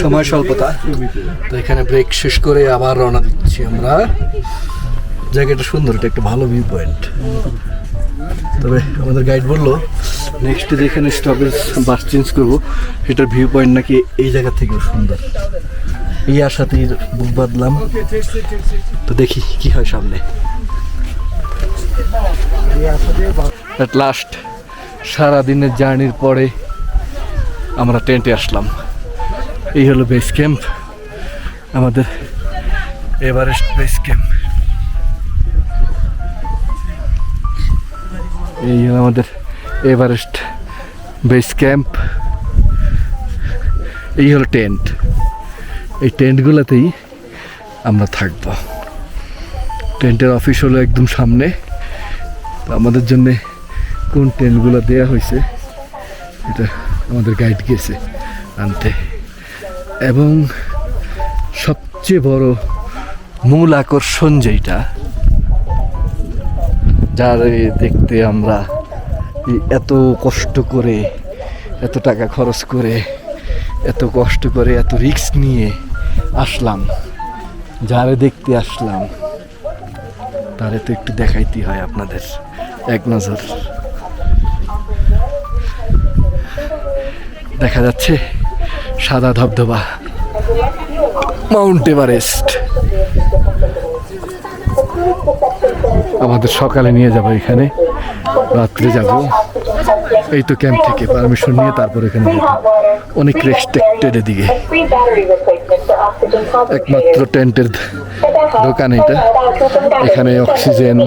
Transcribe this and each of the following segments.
সময় স্বল্পতা। তো এখানে ব্রেক শেষ করে আবার রওনা দিচ্ছি আমরা। জায়গাটা সুন্দর, এটা একটা ভালো ভিউ পয়েন্ট তবে আমাদের গাইড বলল নেক্সট যেখানে স্টপেজ বাস চেঞ্জ করব, সেটার ভিউ পয়েন্ট নাকি এই জায়গা থেকেও সুন্দর। এই আশাতেই বুক বাঁধলাম। তো দেখি কি হয় সামনে। লাস্ট সারাদিনের জার্নির পরে আমরা টেন্টে আসলাম। এই হলো বেস ক্যাম্প আমাদের এভারেস্ট বেস ক্যাম্প এই হলো আমাদের এভারেস্ট বেস ক্যাম্প এই হলো টেন্ট এই টেন্টগুলোতেই আমরা থাকব। টেন্টের অফিস হলো একদম সামনে। আমাদের জন্যে কোন টেন্টগুলো দেয়া হয়েছে, এটা আমাদের গাইড গেছে আনতে। এবং সবচেয়ে বড় মূল আকর্ষণ যেটা যার দেখতে আমরা এত কষ্ট করে, এত টাকা খরচ করে, এত কষ্ট করে, এত রিস্ক নিয়ে আসলাম, যারে দেখতে আসলাম, তারে তো একটু দেখাইতে হয় আপনাদের, এক নজর। দেখা যাচ্ছে সাদা ধবধবা। Mount Everest. আমাদের সকালে নিয়ে যাব এখানে, রাত্রে যাব। এই তো ক্যাম্প থেকে পারমিশন নিয়ে তারপর এখানে। অনেক রেস্ট্রিক্টেড এদিকে। একমাত্র টেন্টের দোকান এটা। এখানে অক্সিজেন,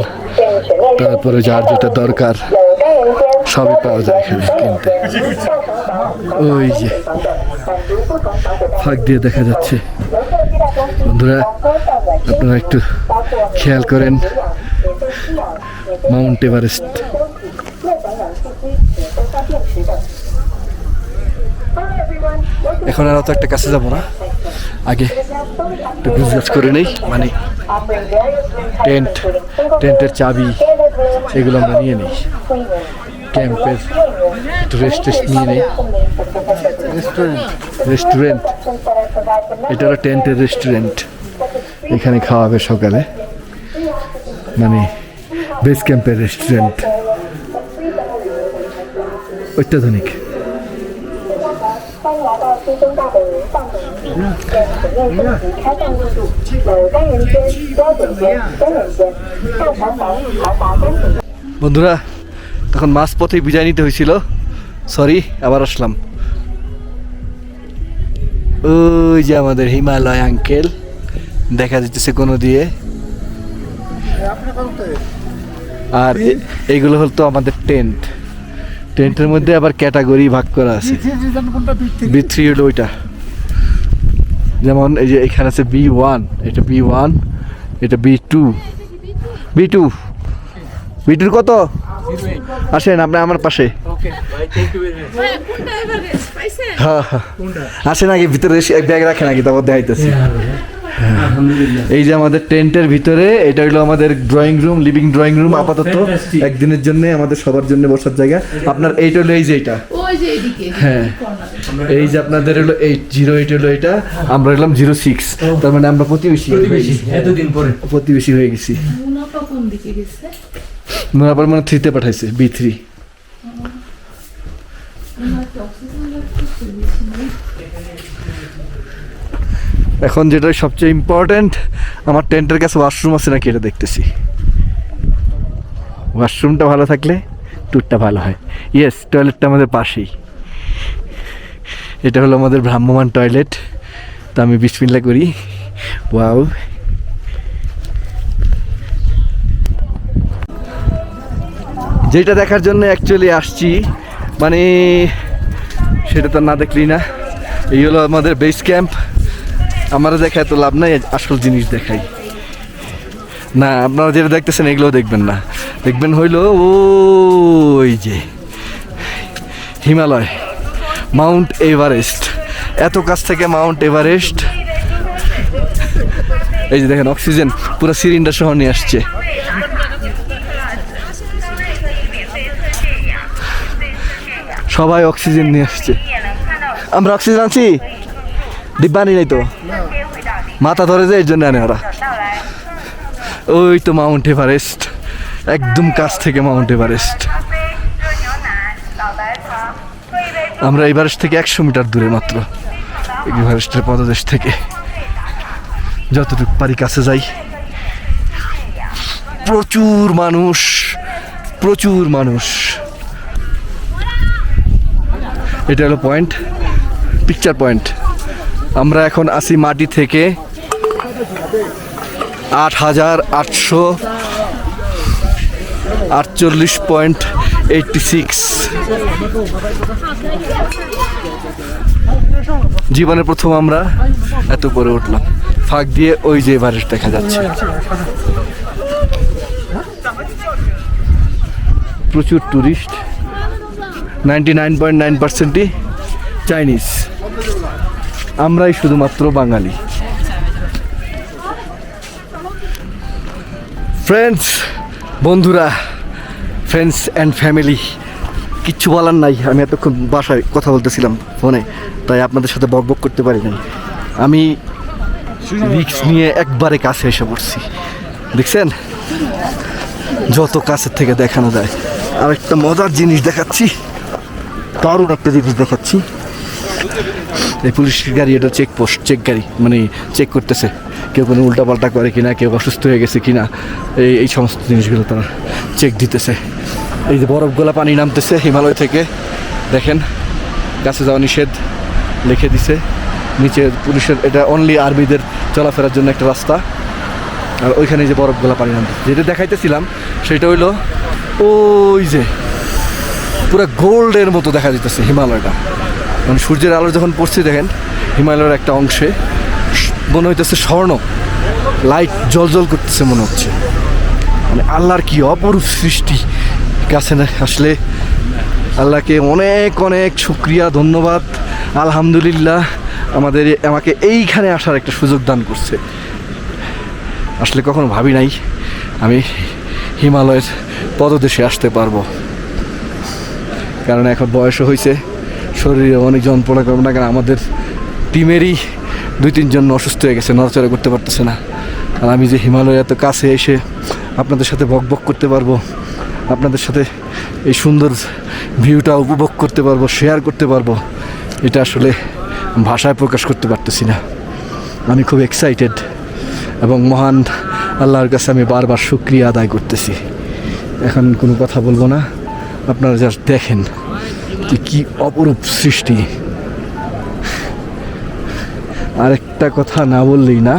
তারপরে যার যেটা দরকার, সবই পাওয়া যায় এখানে কিনতে। ওই যে। ফাঁক দিয়ে দেখা যাচ্ছে। বন্ধুরা, আপনারা একটু খেয়াল করেন, মাউন্ট এভারেস্ট। এখন আর অত একটা কাছে যাব না। আগে একটু গুজগাছ করে নেই মানে টেন্ট, টেন্টের চাবি, এগুলো আমরা নিয়ে নিই। ক্যাম্পের ড্রেস টেস নিয়ে নেই রেস্টুরেন্ট রেস্টুরেন্ট এটা হলো টেন্টের রেস্টুরেন্ট এখানে খাওয়া হবে সকালে। মানে বেস ক্যাম্পের রেস্টুরেন্ট অত্যাধুনিক। বন্ধুরা তখন মাঝ পথে বিদায় নিতে হয়েছিল। সরি আবার আসলাম। ওই যে আমাদের হিমালয় আঙ্কেল দেখা যাচ্ছে কোনো দিয়ে। আর এইগুলো হল তো আমাদের টেন্ট টেন্টের মধ্যে আবার ক্যাটাগরি ভাগ করা আছে। বি থ্রি হলো ওইটা। যেমন এই যে এখানে আছে বি ওয়ান এটা বি ওয়ান এটা বি টু বি টু টুর কত? আসেন আপনি আমার পাশে। হ্যাঁ হ্যাঁ আসেন আগে ভিতরে এসে ব্যাগ রাখেন আগে তারপর দেখাইতেছি। এই যে আমাদের টেন্টের ভিতরে এটা হলো আমাদের drawing room living drawing room আপাতত একদিনের জন্য আমাদের সবার জন্য বসার জায়গা। আপনার এইটা হলো এই যে এটা ওই যে এইদিকে হ্যাঁ। এই যে আপনাদের হলো এইট জিরো এইট হলো এটা। আমরা হলাম জিরো সিক্স তার মানে আমরা প্রতিবেশী। হয়ে। এতদিন পরে। প্রতিবেশী হয়ে গেছি। মুনাফা কোন দিকে গেছে? নোরাবার মানে থ্রিতে পাঠাইছে বি থ্রি। এখন যেটা সবচেয়ে ইম্পর্ট্যান্ট আমার টেন্টের কাছে ওয়াশরুম আছে নাকি এটা দেখতেছি। ওয়াশরুমটা ভালো থাকলে ট্যুরটা ভালো হয়। ইয়েস টয়লেটটা আমাদের পাশেই। এটা হলো আমাদের ভ্রাম্যমান টয়লেট তো আমি বিসমিল্লা করি। ওয়াও যেটা দেখার জন্য অ্যাকচুয়ালি আসছি। মানে সেটা তো না দেখলি না। এই হলো আমাদের বেস ক্যাম্প আমার দেখায় তো লাভ নাই, আসল জিনিস দেখাই। না, আপনারা যেটা দেখতেছেন, এগুলোও দেখবেন না। দেখবেন হইল ওই যে হিমালয়, মাউন্ট এভারেস্ট। এত কাছ থেকে মাউন্ট এভারেস্ট। এই যে দেখেন, অক্সিজেন, পুরো সিলিন্ডার সহ নিয়ে আসছে। সবাই অক্সিজেন নিয়ে আসছে। আমরা অক্সিজেন আনছি? ডিব্বানি নেই তো। মাথা ধরে যে এই জন্য আনে ওরা। ওই তো মাউন্ট এভারেস্ট। একদম কাছ থেকে মাউন্ট এভারেস্ট। আমরা এভারেস্ট থেকে একশো মিটার দূরে মাত্র। এভারেস্টের পদদেশ থেকে। যতটুকু পারি কাছে যাই। প্রচুর মানুষ। প্রচুর মানুষ। এটা হলো পয়েন্ট পিকচার পয়েন্ট আমরা এখন আসি মাটি থেকে আট হাজার আটশো আটচল্লিশ পয়েন্ট এইটটি সিক্স। জীবনে প্রথম আমরা এত করে উঠলাম। ফাঁক দিয়ে ওই যে এভারেস্ট দেখা যাচ্ছে। প্রচুর tourist ninety nine point nine Chinese. আমরাই শুধুমাত্র বাঙালি। ফ্রেন্ডস বন্ধুরা ফ্রেন্ডস অ্যান্ড ফ্যামিলি কিচ্ছু বলার নাই। আমি এতক্ষণ বাসায় কথা বলতেছিলাম ফোনে, তাই আপনাদের সাথে বক বক করতে পারি নাই। আমি রিক্স নিয়ে একবারে কাছে এসে পড়ছি। দেখছেন? যত কাছের থেকে দেখানো যায়। আর একটা মজার জিনিস দেখাচ্ছি। দারুণ একটা জিনিস দেখাচ্ছি। এই পুলিশ গাড়ি, এটা চেক পোস্ট চেক গাড়ি মানে চেক করতেছে। কেউ কোনো উল্টাপাল্টা করে কিনা, কেউ অসুস্থ হয়ে গেছে কিনা, এই এই সমস্ত জিনিসগুলো তারা চেক দিতেছে। এই যে বরফগোলা পানি নামতেছে হিমালয় থেকে, দেখেন, কাছে যাওয়া নিষেধ লিখে দিছে। নিচে পুলিশের, এটা অনলি আর্মিদের চলাফেরার জন্য একটা রাস্তা। আর ওইখানে যে বরফগোলা পানি নামতেছে, যেটা দেখাইতেছিলাম, সেটা হইল ওই যে পুরো গোল্ডের মতো দেখা যেতেছে হিমালয়টা। মানে সূর্যের আলো যখন পড়ছে, দেখেন, হিমালয়ের একটা অংশে মনে হইতেছে স্বর্ণ। লাইট জল জল করতেছে মনে হচ্ছে। মানে আল্লাহর কি অপরূপ সৃষ্টি। কাছে না, আসলে আল্লাহকে অনেক অনেক শুক্রিয়া, ধন্যবাদ। আলহামদুলিল্লাহ, আমাদের আমাকে এইখানে আসার একটা সুযোগ দান করছে। আসলে কখনো ভাবি নাই, আমি হিমালয়ের পদদেশে আসতে পারব। কারণ এখন বয়সও হয়েছে, শরীরে অনেক যন্ত্রণা করব না, কারণ আমাদের টিমেরই দুই তিনজন অসুস্থ হয়ে গেছে, নড়াচড়া করতে পারতেছে না। আর আমি যে হিমালয় এত কাছে এসে আপনাদের সাথে বক বক করতে পারব, আপনাদের সাথে এই সুন্দর ভিউটা উপভোগ করতে পারব শেয়ার করতে পারব, এটা আসলে ভাষায় প্রকাশ করতে পারতেছি না। আমি খুব এক্সাইটেড এবং মহান আল্লাহর কাছে আমি বারবার শুক্রিয়া আদায় করতেছি। এখন কোনো কথা বলব না। আপনারা জাস্ট দেখেন যে কি অপরূপ সৃষ্টি। আরেকটা কথা না বললেই না,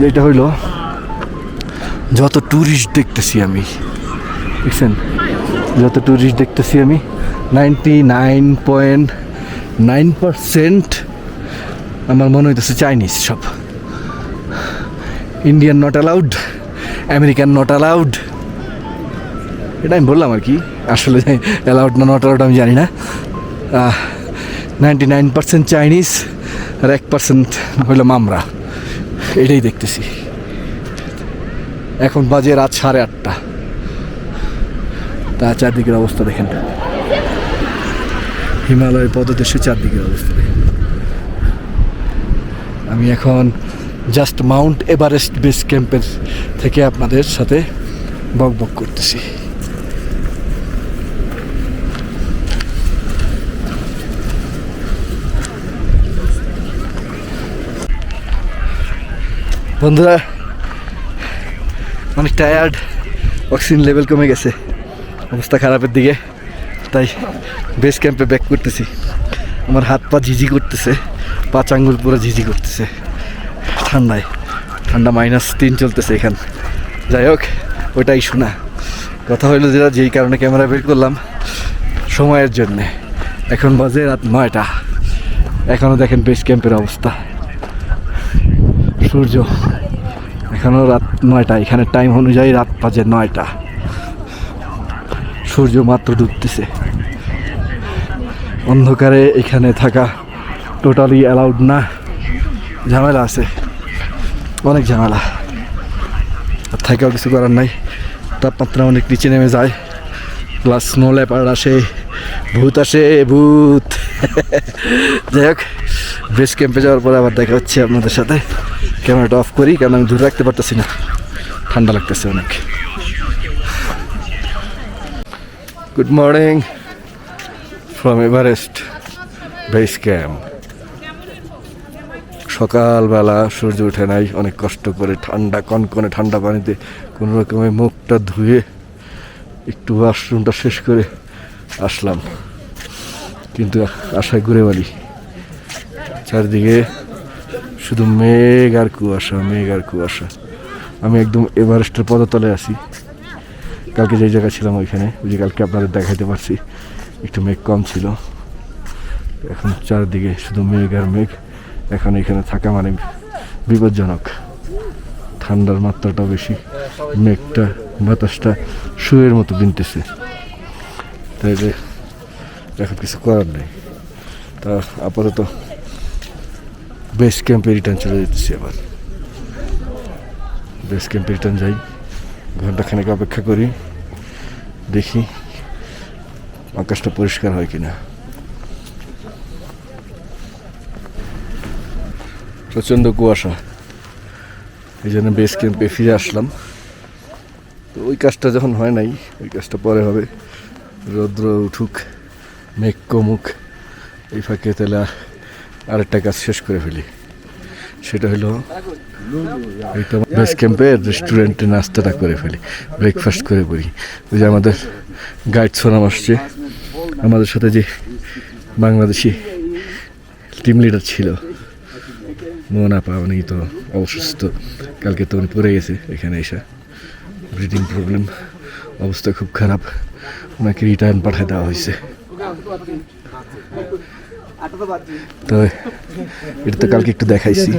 যেটা হইল, যত ট্যুরিস্ট দেখতেছি আমি, দেখছেন? যত ট্যুরিস্ট দেখতেছি আমি ninety nine point nine percent আমার মনে হইতেছে চাইনিজ সব। Indian not allowed American not allowed এটা আমি বললাম আর কি, আসলে অ্যালাউড না নট অ্যালাউড আমি জানি না। নাইনটি নাইন পার্সেন্ট চাইনিজ আর এক পার্সেন্ট হইলাম আমরা এটাই দেখতেছি। এখন বাজে রাত সাড়ে আটটা। তা চারদিকের অবস্থা দেখেন। হিমালয়ের পদদেশে চারদিকের অবস্থা দেখেন। আমি এখন জাস্ট মাউন্ট এভারেস্ট বেস ক্যাম্পের থেকে আপনাদের সাথে বক বক করতেছি। বন্ধুরা অনেক টায়ার্ড অক্সিজেন লেভেল কমে গেছে, অবস্থা খারাপের দিকে, তাই বেস ক্যাম্পে ব্যাক করতেছি। আমার হাত পা ঝিঝি করতেছে, পা চাঙ্গুর পুরো ঝিঝি করতেছে, ঠান্ডায়, ঠান্ডা মাইনাস তিন চলতেছে এখান। যাই হোক ওইটাই শোনা। কথা হইল যেটা যেই কারণে ক্যামেরা বের করলাম, সময়ের জন্যে। এখন বাজে রাত নয়টা। এখনও দেখেন বেস ক্যাম্পের অবস্থা। সূর্য। এখনও রাত নয়টা, এখানে টাইম অনুযায়ী রাত বাজে নয়টা। সূর্য মাত্র ডুবতেছে। অন্ধকারে এখানে থাকা টোটালি অ্যালাউড না। ঝামেলা আছে। অনেক ঝামেলা। আর থাকাও কিছু করার নাই। তাপমাত্রা অনেক নিচে নেমে যায়। প্লাস স্নো লেপার্ড আসে, ভূত আসে, ভূত। যাই হোক বেস ক্যাম্পে যাওয়ার পরে আবার দেখা হচ্ছে আপনাদের সাথে। ক্যামেরাটা অফ করি, কারণ আমি দূরে রাখতে পারতেছি না। ঠান্ডা লাগতেছে অনেক। Good morning from Everest base camp সকালবেলা সূর্য ওঠে নাই, অনেক কষ্ট করে ঠান্ডা, কনকনে ঠান্ডা পানিতে কোনো রকমের মুখটা ধুয়ে একটু ওয়াশরুমটা শেষ করে আসলাম। কিন্তু আশায় ঘুরে বাড়ি চারদিকে শুধু মেঘ আর কুয়াশা, মেঘ আর কুয়াশা। আমি একদম এভারেস্টের পদতলে আছি। কালকে যে জায়গায় ছিলাম ওইখানে, ওই যে কালকে আপনাদের দেখাইতে পারছি, একটু মেঘ কম ছিল। এখন চারদিকে শুধু মেঘ আর মেঘ, এখন এখানে থাকা মানে বিপজ্জনক। ঠান্ডার মাত্রাটা বেশি, মেঘটা, বাতাসটা শুয়ের মতো বিনতেছে। তাই এখন কিছু করার নেই। তা আপাতত বেস ক্যাম্পে রিটার্ন চলে যেতেছি আবার বেস ক্যাম্পে রিটার্ন যাই ঘন্টাখানেক অপেক্ষা করি, দেখি আকাশটা পরিষ্কার হয় কিনা। প্রচণ্ড কুয়াশা, এই জন্য বেস ক্যাম্পে ফিরে আসলাম। তো ওই কাজটা যখন হয় নাই, ওই কাজটা পরে হবে। রৌদ্র উঠুক, মেঘ কমুক, এই ফাঁকে তাহলে আরেকটা কাজ শেষ করে ফেলি। সেটা হলো বেস ক্যাম্পে রেস্টুরেন্টে নাস্তাটা করে ফেলি ব্রেকফাস্ট করে পড়ি। ওই যে আমাদের গাইড সোনাম আসছে। আমাদের সাথে যে বাংলাদেশি টিম লিডার ছিল, মোহনা পা উনি তো অসুস্থ। কালকে তো উনি পড়ে গেছে এখানে এসে। ব্রিদিং প্রবলেম অবস্থা খুব খারাপ। ওনাকে রিটার্ন পাঠিয়ে দেওয়া হয়েছে। তো এটা তো কালকে একটু দেখাইছি।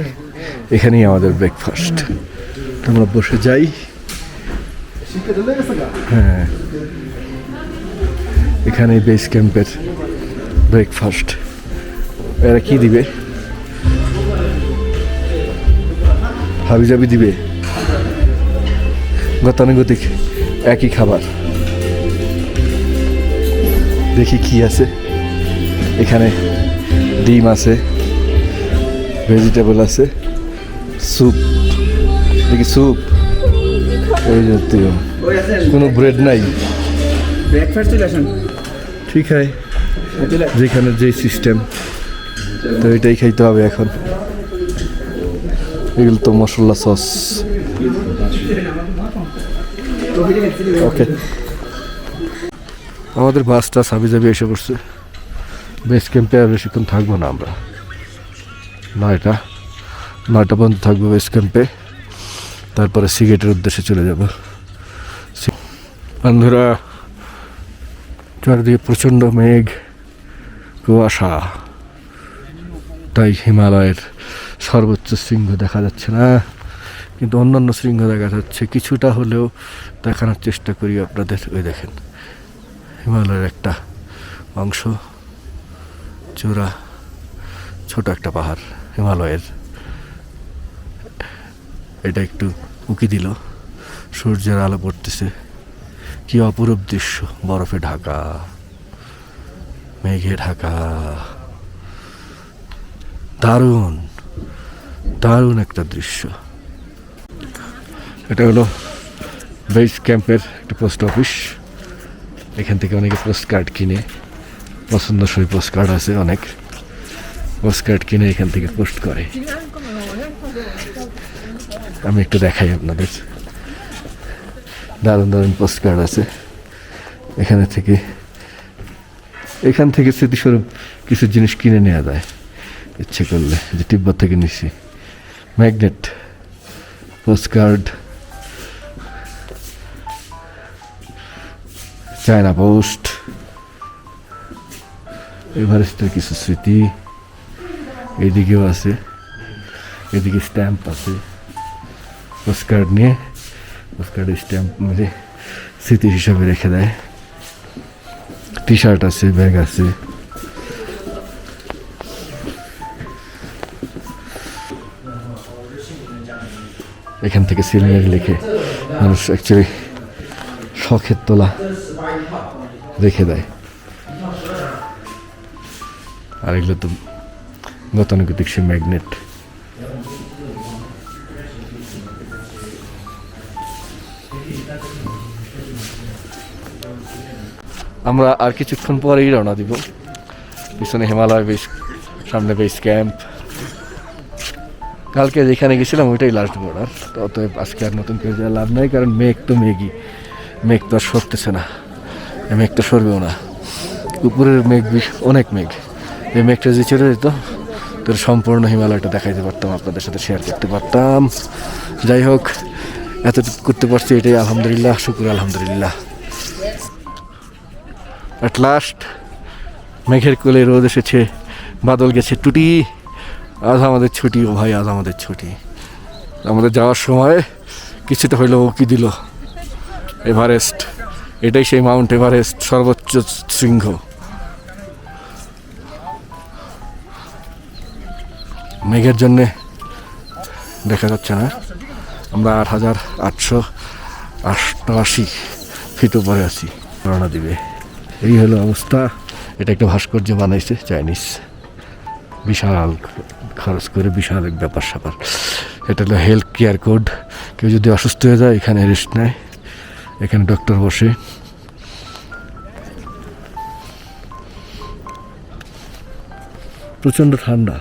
এখানেই আমাদের ব্রেকফাস্ট আমরা বসে যাই। হ্যাঁ। এখানে বেস ক্যাম্পের ব্রেকফাস্ট এরা কি দিবে? হাবিজাবি দিবে। গতানুগতিক একই খাবার। দেখি কি আছে। এখানে ডিম আছে ভেজিটেবল আছে স্যুপ দেখি স্যুপ ওই জাতীয়। কোনো ব্রেড নাই। ঠিক হয় যেখানে যেই সিস্টেম তো এটাই খাইতে হবে এখন। এগুলো তো মশলা সস ওকে আমাদের বাসটা সাবি জাবি এসে পড়ছে। বেস ক্যাম্পে আর বেশিক্ষণ থাকব না আমরা। নয়টা নয়টা পর্যন্ত থাকব বেস ক্যাম্পে তারপরে সিগারেটের উদ্দেশ্যে চলে যাব। বন্ধুরা, চারিদিকে প্রচণ্ড মেঘ, কুয়াশা। তাই হিমালয়ের সর্বোচ্চ শৃঙ্গ দেখা যাচ্ছে না। কিন্তু অন্যান্য শৃঙ্গ দেখা যাচ্ছে। কিছুটা হলেও দেখানোর চেষ্টা করি আপনাদের। ওই দেখেন, হিমালয়ের একটা অংশ। চূড়া, ছোট একটা পাহাড়, হিমালয়ের। এটা একটু উকি দিল। সূর্যের আলো পড়তেছে। কি অপরূপ দৃশ্য, বরফে ঢাকা, মেঘে ঢাকা। দারুণ দারুণ একটা দৃশ্য। এটা হলো বেস ক্যাম্পের একটা পোস্ট অফিস। এখান থেকে অনেকে পোস্ট কার্ড কিনে পছন্দসই পোস্ট কার্ড আছে, অনেক। পোস্ট কার্ড কিনে এখান থেকে পোস্ট করে। আমি একটু দেখাই আপনাদের। দারুণ দারুণ পোস্ট কার্ড আছে। এখানে থেকে, এখান থেকে স্মৃতিস্বরূপ কিছু জিনিস কিনে নেওয়া যায়। ইচ্ছে করলে, যে তিব্বত থেকে নিছি। Magnet post card China post এভারেস্টের কিছু স্মৃতি এদিকেও আছে, এদিকে স্ট্যাম্প আছে। পোস্ট কার্ড নিয়ে পোস্ট কার্ডে স্ট্যাম্প মেরে স্মৃতি হিসাবে রেখে দেয়। টি শার্ট আছে, ব্যাগ আছে। এখান থেকে সিলিংয়ে লিখে মানুষ অ্যাকচুয়ালি শখের তোলা রেখে দেয়। আর এগুলো তো গতানুগতিক সে ম্যাগনেট আমরা আর কিছুক্ষণ পরেই রওনা দিব। পিছনে হিমালয় বেস সামনে বেস ক্যাম্প কালকে যেখানে গেছিলাম ওইটাই লাস্ট বর্ডার অতএব আজকে আর নতুন করে লাভ নাই, কারণ মেঘ তো মেঘই। মেঘ তো আর সরতেছে না। মেঘ তো সরবেও না। উপরের মেঘ বেশ- অনেক মেঘ। এই মেঘটা যে চলে যেত, তোর সম্পূর্ণ হিমালয়টা দেখাইতে পারতাম, আপনাদের সাথে শেয়ার করতে পারতাম। যাই হোক, এতটুকু করতে পারছি, এটাই আলহামদুলিল্লাহ, শুকুর আলহামদুলিল্লাহ। অ্যাট লাস্ট মেঘের কোলে রোদ এসেছে, বাদল গেছে টুটি। আজ আমাদের ছুটি, ও ভাই, আজ আমাদের ছুটি। আমাদের যাওয়ার সময় কিছুটা হইলেও কি দিল। এভারেস্ট এটাই সেই মাউন্ট এভারেস্ট সর্বোচ্চ শৃঙ্গ। মেঘের জন্যে দেখা যাচ্ছে না। আমরা আট হাজার আটশো অষ্টআশি ফিট উপরে আছি। রওনা দিবে। এই হলো অবস্থা। এটা একটা ভাস্কর্য বানাইছে চাইনিজ বিশাল খরচ করে, বিশাল এক ব্যাপার স্যাপার। এটা হলো হেলথ কেয়ার কোড কেউ যদি অসুস্থ হয়ে যায়, এখানে রেস্ট নেয়। এখানে ডক্টর বসে। প্রচণ্ড ঠান্ডা।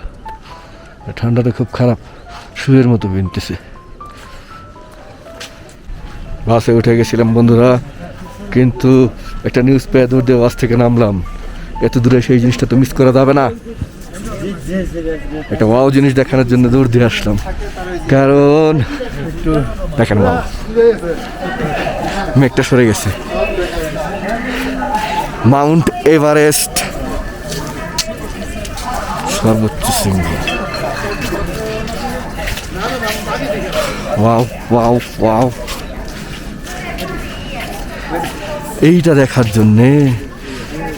ঠান্ডাটা খুব খারাপ, শুয়ের মতো বিনতেছে। বাসে উঠে গেছিলাম বন্ধুরা, কিন্তু একটা নিউজ পেয়ে দূর দিয়ে বাস থেকে নামলাম। এত দূরে সেই জিনিসটা তো মিস করা যাবে না। একটা ওয়াও জিনিস দেখানোর জন্য দূর দিয়ে আসলাম। কারণ, দেখেন বাবা মেঘটা সরে গেছে। মাউন্ট এভারেস্ট, সর্বোচ্চ শৃঙ্গ ওয়াও ওয়াও ওয়াও এইটা দেখার জন্যে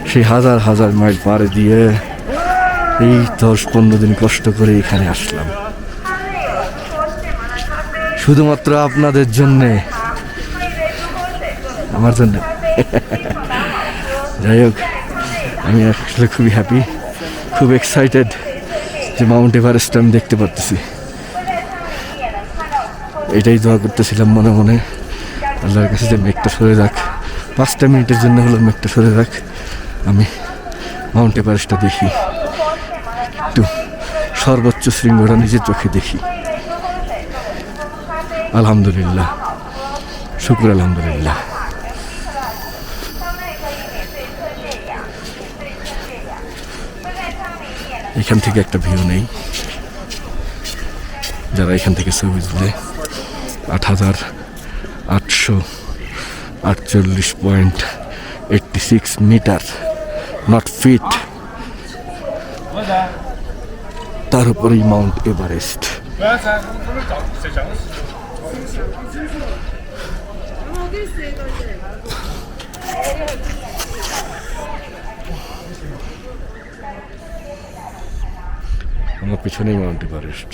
সেই হাজার হাজার মাইল পাড়ে দিয়ে এই দশ পনেরো দিন কষ্ট করে এখানে আসলাম। শুধুমাত্র আপনাদের জন্যে। আমার জন্য। যাই হোক, আমি আসলে খুবই হ্যাপি খুব এক্সাইটেড যে মাউন্ট এভারেস্ট আমি দেখতে পারতেছি। এটাই দোয়া করতেছিলাম মনে মনে। আল্লাহর কাছে যে মেঘটা সরে যাক। পাঁচটা মিনিটের জন্য হলো মেঘটা সরে যাক। আমি মাউন্ট এভারেস্টটা দেখি। একটু সর্বোচ্চ শৃঙ্গটা নিজের চোখে দেখি। আলহামদুলিল্লাহ। শুক্র আলহামদুলিল্লাহ। এখান থেকে একটা ভিউ নেই। যারা এখান থেকে ছবি তুলে আট হাজার আটশো আটচল্লিশ point eighty six metre not feet তার উপরেই মাউন্ট এভারেস্ট আমার পিছনেই মাউন্ট এভারেস্ট।